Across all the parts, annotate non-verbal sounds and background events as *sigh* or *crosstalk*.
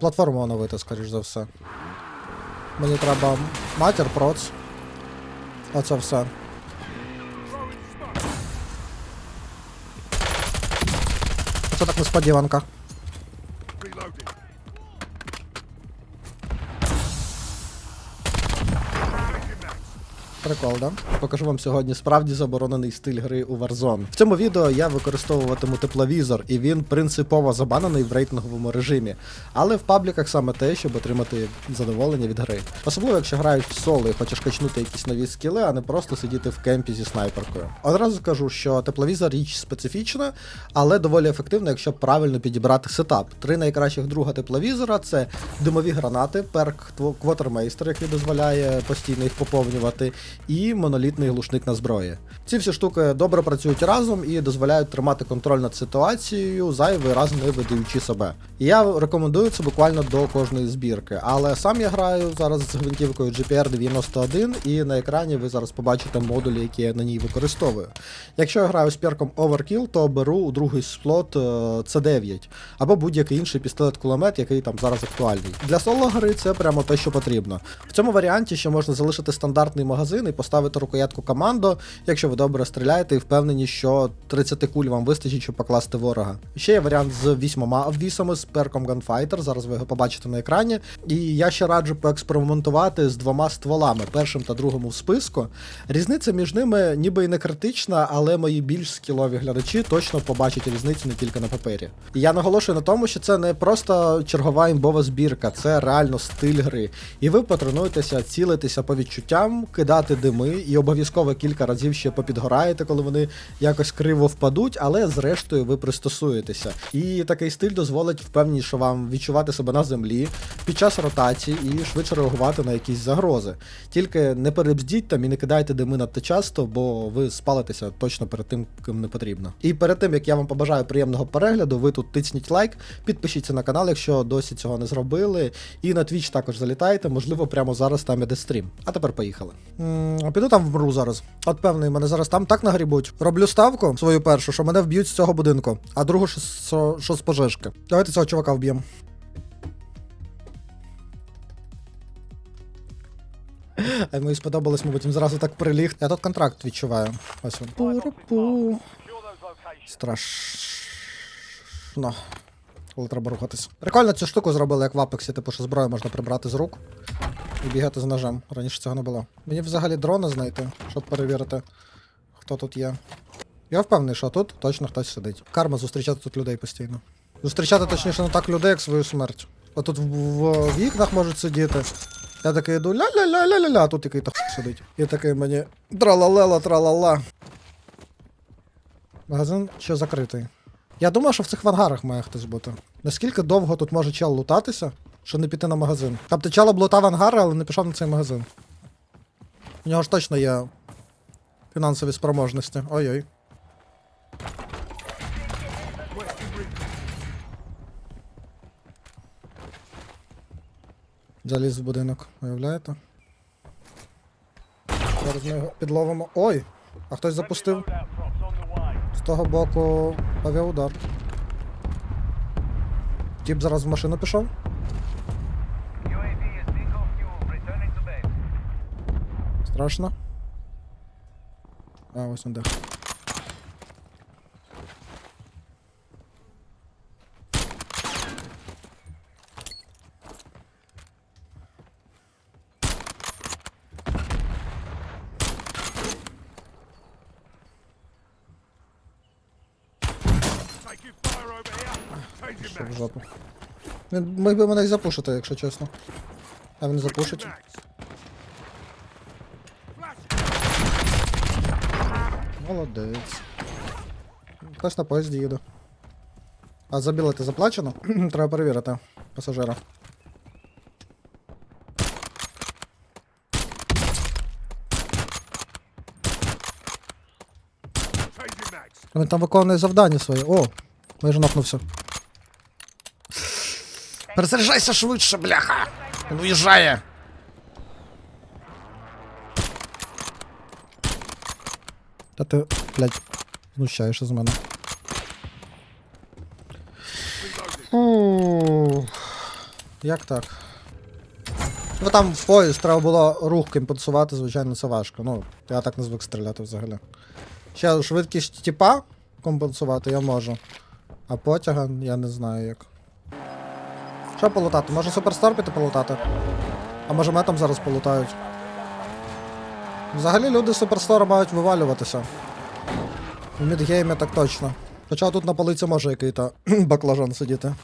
Платформу оновити, скоріш за все. Мені треба матір, проц. Оце все. Це так несподіванка. Прикол, да? Покажу вам сьогодні справді заборонений стиль гри у Warzone. В цьому відео я використовуватиму тепловізор, і він принципово забанений в рейтинговому режимі. Але в пабліках саме те, щоб отримати задоволення від гри. Особливо, якщо граєш в соло і хочеш качнути якісь нові скіли, а не просто сидіти в кемпі зі снайперкою. Одразу скажу, що тепловізор річ специфічна, але доволі ефективна, якщо правильно підібрати сетап. Три найкращих друга тепловізора це димові гранати, перк квотермейстер, який дозволяє постійно їх поповнювати, і монолітний глушник на зброї. Ці всі штуки добре працюють разом і дозволяють тримати контроль над ситуацією, зайвий раз не видаючи себе. І я рекомендую це буквально до кожної збірки. Але сам я граю зараз з гвинтівкою GPR 91, і на екрані ви зараз побачите модулі, які я на ній використовую. Якщо я граю з перком Overkill, то беру у другий слот е, C9 або будь-який інший пістолет-кулемет, який там зараз актуальний. Для соло гри це прямо те, що потрібно. В цьому варіанті ще можна залишити стандартний магазин і поставити рукоятку командо, якщо ви добре стріляєте і впевнені, що 30 куль вам вистачить, щоб покласти ворога. Ще є варіант з вісьмома обвісами з перком Gunfighter, зараз ви його побачите на екрані. І я ще раджу поекспериментувати з двома стволами, першим та другим у списку. Різниця між ними ніби і не критична, але мої більш скілові глядачі точно побачать різницю не тільки на папері. І я наголошую на тому, що це не просто чергова імбова збірка, це реально стиль гри. І ви потренуєтеся цілитися по відчуттям, кидати дими, і обов'язково кілька разів ще попідгораєте, коли вони якось криво впадуть, але зрештою ви пристосуєтеся. І такий стиль дозволить впевніше вам відчувати себе на землі під час ротації і швидше реагувати на якісь загрози. Тільки не перебздіть там і не кидайте дими надто часто, бо ви спалитеся точно перед тим, ким не потрібно. І перед тим як я вам побажаю приємного перегляду, ви тут тисніть лайк, підпишіться на канал, якщо досі цього не зробили. І на Twitch також залітайте, можливо, прямо зараз там іде стрім. А тепер поїхали. Піду там вмру зараз. От певний, мене зараз там так нагрібуть. Роблю ставку свою першу, що мене вб'ють з цього будинку, а другу, що, що, з пожежки. Давайте цього чувака вб'ємо. *laughs* А йому і сподобалось, мабуть, він зразу так приліг. Я тут контракт відчуваю. Ось він. Пу-ру-пу. Страшно. Коли треба рухатись. Прикольно цю штуку зробили, як в Апексі, типу, що зброю можна прибрати з рук і бігати з ножем. Раніше цього не було. Мені взагалі дрона знайти, щоб перевірити, хто тут є. Я впевнений, що тут точно хтось сидить. Карма зустрічати тут людей постійно. Зустрічати точніше не так людей, як свою смерть. Отут в, в вікнах можуть сидіти. Я такий йду ля-ля-ля-ля-ля-ля, а тут який то сидить. І такий мені тралалела, тралала. Магазин ще закритий. Я думав, що в цих ангарах має хтось бути. Наскільки довго тут може чел лутатися, що не піти на магазин? Чел облутав ангари, але не пішов на цей магазин. У нього ж точно є фінансові спроможності. Ой-ой. Заліз в будинок, уявляєте? Зараз ми його підловимо. Ой! А хтось запустив з того боку авіаудар. Тіп зараз в машину пішов. Страшно. А, ось він де. Taking fire over here. Changing Що в запушити, якщо чесно. А він запушить. Молодець. Хтось на поїзді їде. А за білети заплачено? *clears throat* Треба перевірити пасажира. Він там виконує завдання своє. О, майже нокнувся. Перезаряджайся швидше, бляха! Він уїжджає! Та ти, блядь, знущаєшся з мене. Фу. Як так? Ну там в поїзд треба було рух компенсувати, звичайно, це важко. Ну, я так не звик стріляти взагалі. Ще швидкість тіпа компенсувати я можу. А потяга я не знаю як. Що полутати? Може суперстар піти полутати? А може метом зараз полутають? Взагалі люди суперстора мають вивалюватися. В мідгеймі так точно. Хоча тут на полиці може який-то баклажан сидіти.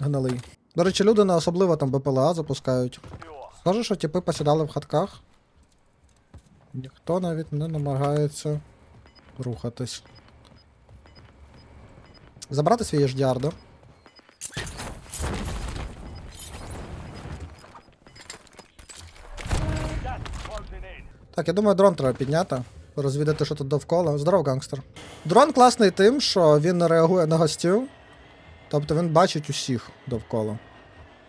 Гнилий. До речі, люди не особливо там БПЛА запускають. Схоже, що типи посідали в хатках. Ніхто навіть не намагається рухатись. Забрати свій HDR, да? Так, я думаю, дрон треба підняти. Розвідати, що тут довкола. Здоров, гангстер. Дрон класний тим, що він не реагує на гостів. Тобто він бачить усіх довкола.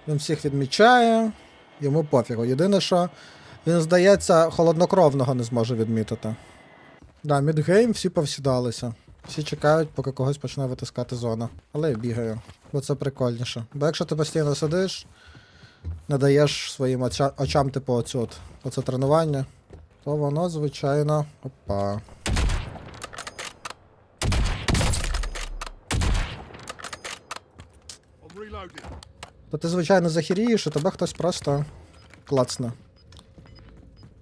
Він всіх відмічає, йому пофігу. Єдине, що він, здається, холоднокровного не зможе відмітити. Да, мідгейм всі повсідалися. Всі чекають, поки когось почне витискати зона. Але я бігаю, бо це прикольніше. Бо якщо ти постійно сидиш, не даєш своїм оча- очам, типу, оцю оце тренування, то воно, звичайно. Опа. То ти, звичайно, захірієш, і тебе хтось просто клацне.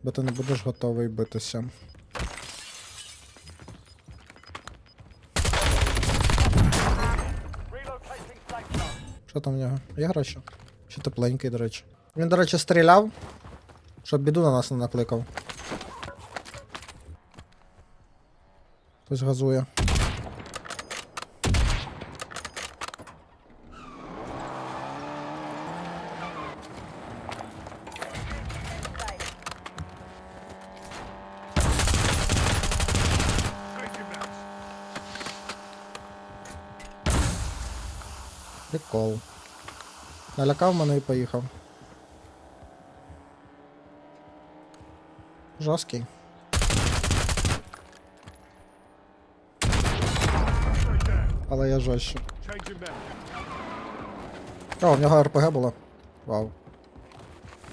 Бо ти не будеш готовий битися. Що там в нього? Є гроші? Чи тепленький, до речі. Він, до речі, стріляв, щоб біду на нас не накликав. Хтось газує. Прикол. Налякав мене і поїхав. Жорсткий. Але я жорстче. О, в нього РПГ було. Вау.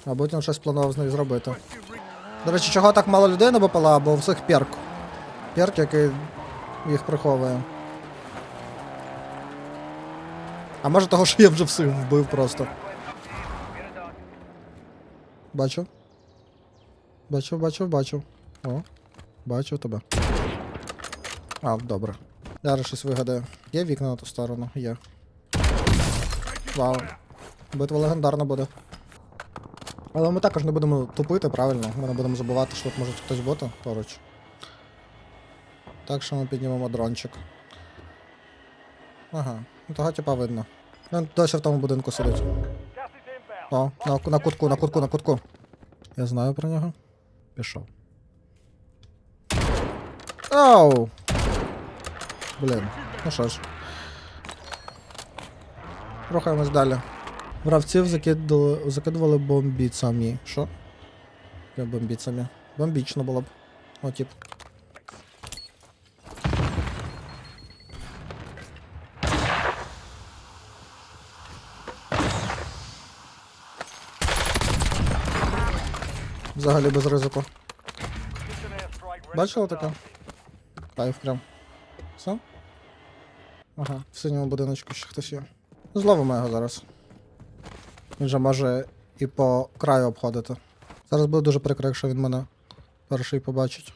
Мабуть, він щось планував з нею зробити. До речі, чого так мало людей на БПЛА, бо у всіх перк. Перк, який їх приховує. А може того, що я вже всіх вбив просто. Бачу. Бачу, бачу, бачу. О, бачу тебе. А, добре. Зараз щось вигадаю. Є вікна на ту сторону? Є. Вау. Битва легендарна буде. Але ми також не будемо тупити, правильно? Ми не будемо забувати, що тут може хтось бути поруч. Так що ми піднімемо дрончик. Ага, ну того типа видно. Він досі в тому будинку сидить. О, на, на кутку, на кутку, на кутку. Я знаю про нього. Пішов. Оу! Блін, ну що ж. Рухаємось далі. Вравців закидували, закидували бомбіцями. Що? Бомбіцями? Бомбічно було б. О, тип. Взагалі без ризику. Бачила таке? Кайф прям. Ага, в синьому будиночку ще хтось є. Зловимо його зараз. Він же може і по краю обходити. Зараз буде дуже прикро, якщо він мене перший побачить.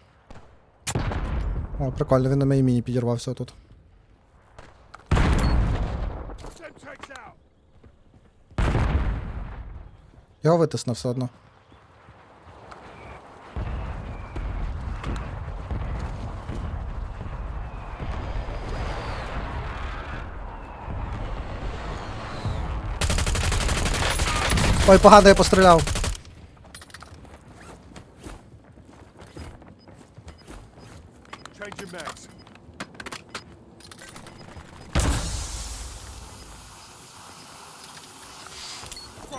О, прикольно, він на моїй міні підірвався тут. Його витисне все одно. Zone. No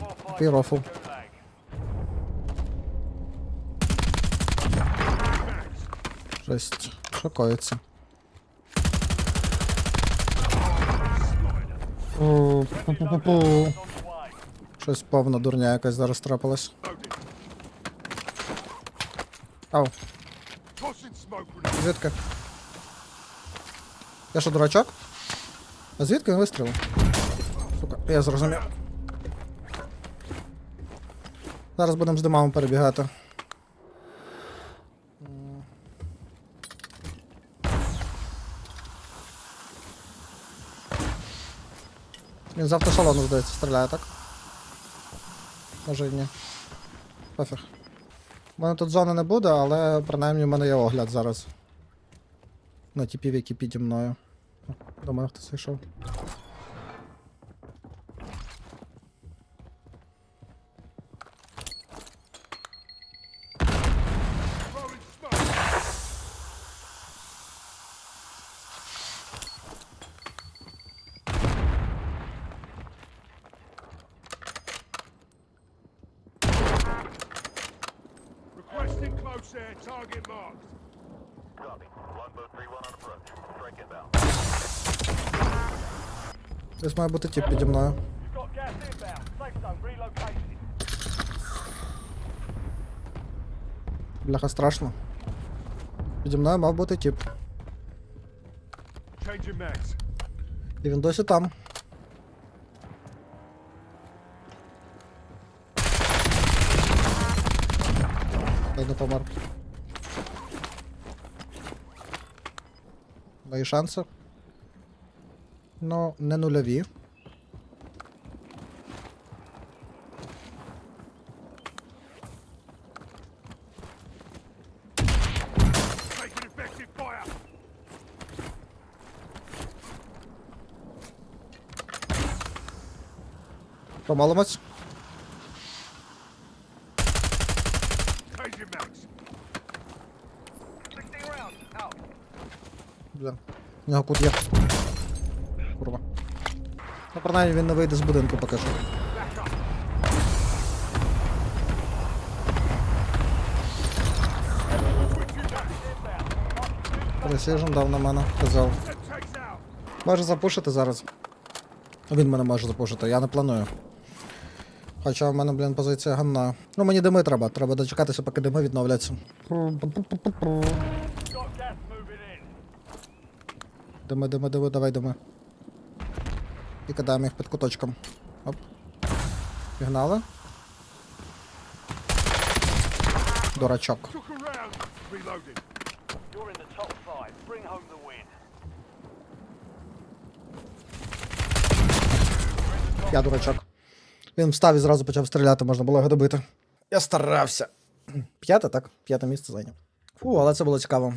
more fighting. Пірофу. Жесть. Що О, пу-пу-пу-пу. Щось повна дурня якась зараз трапилась. Ау, звідки? Я що, дурачок? А звідки він вистрілив? Сука, я зрозумів. Зараз будемо з димами перебігати. Він з автошалону, здається, стріляє, так? Може і ні. Пофіг. У мене тут зони не буде, але принаймні в мене є огляд зараз. На типів, які піді мною. Думаю, хтось йшов. Requesting close air, target marked. Copy. Longboat 3-1 on approach. Strike inbound. Десь має бути тип піді мною. You've got gas inbound. Safe zone relocated. Бляха страшно. Піді мною мав бути тип. Changing mags. І він досі там. Не помер. Мої шанси. Ну, не нульові. Taking Блін. Нього кут є. Курва. Ну, принаймні він не вийде з будинку поки що. Precision дав на мене, казав. Може запушити зараз. Він мене може запушити, я не планую. Хоча в мене, блін, позиція ганна. Ну мені дими треба, треба дочекатися, поки дими відновляться. Дими, дими, дими, давай дими. І кидаємо їх під куточком. Оп. Пігнали. Дурачок. Я дурачок. Він встав і зразу почав стріляти, можна було його добити. Я старався. П'яте, так? П'яте місце зайняв. Фу, але це було цікаво.